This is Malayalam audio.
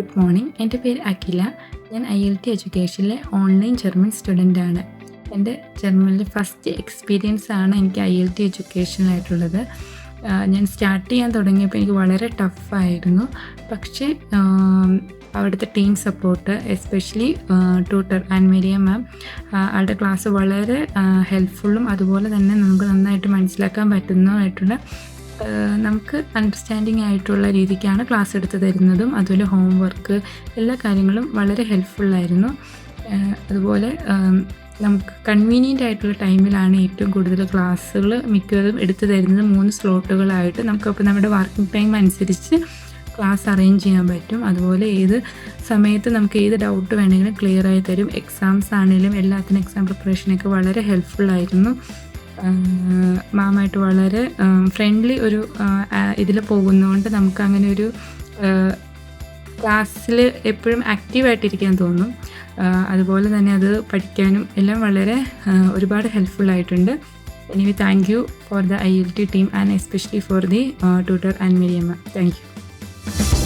ഗുഡ് മോർണിംഗ് എന്റെ പേര് അഖില. ഞാൻ ഐ എൽ ടി എഡ്യൂക്കേഷനിലെ ഓൺലൈൻ ജർമ്മൻ സ്റ്റുഡന്റ് ആണ്. എന്റെ ജർമ്മനിലെ ഫസ്റ്റ് എക്സ്പീരിയൻസ് ആണ് എനിക്ക് ഐ എൽ ടി എഡ്യൂക്കേഷനിലായിട്ടുള്ളത് ഞാൻ സ്റ്റാർട്ട് ചെയ്യാൻ തുടങ്ങിയപ്പോൾ എനിക്ക് വളരെ ടഫായിരുന്നു പക്ഷേ അവിടുത്തെ team support especially tutor Annmaria ma'am ആളുടെ ക്ലാസ് വളരെ ഹെൽപ്ഫുള്ളും അതുപോലെ തന്നെ നമുക്ക് നന്നായിട്ട് മനസ്സിലാക്കാൻ പറ്റുന്നതായിട്ടുള്ള നമുക്ക് അണ്ടർസ്റ്റാൻഡിങ് ആയിട്ടുള്ള രീതിക്കാണ് ക്ലാസ് എടുത്ത് തരുന്നതും അതുപോലെ ഹോംവർക്ക് എല്ലാ കാര്യങ്ങളും വളരെ ഹെൽപ്ഫുള്ളായിരുന്നു അതുപോലെ നമുക്ക് കൺവീനിയന്റ് ആയിട്ടുള്ള ടൈമിലാണ് ഏറ്റവും കൂടുതൽ ക്ലാസ്സുകൾ മിക്കതും എടുത്തു തരുന്നത്. മൂന്ന് സ്ലോട്ടുകളായിട്ട് നമുക്കപ്പോൾ നമ്മുടെ വർക്കിംഗ് ടൈം അനുസരിച്ച് ക്ലാസ് അറേഞ്ച് ചെയ്യാൻ പറ്റും. അതുപോലെ ഏത് സമയത്ത് നമുക്ക് ഏത് ഡൗട്ട് വേണമെങ്കിലും ക്ലിയർ ആയി തരും. എക്സാംസ് ആണെങ്കിലും എല്ലാത്തിനും എക്സാം പ്രിപ്പറേഷനൊക്കെ വളരെ ഹെൽപ്ഫുള്ളായിരുന്നു മാമായിട്ട് വളരെ ഫ്രണ്ട്ലി ഒരു ഇതിൽ പോകുന്നതുകൊണ്ട് നമുക്ക് അങ്ങനെ ഒരു ക്ലാസ്സിൽ എപ്പോഴും ആക്റ്റീവായിട്ടിരിക്കാൻ തോന്നും. അതുപോലെ തന്നെ അത് പഠിക്കാനും എല്ലാം വളരെ ഒരുപാട് ഒരുപാട് ഹെൽപ്ഫുള്ളായിട്ടുണ്ട് anyway thank you for the I L T team and especially for the tutor and മീഡിയമ്മ thank U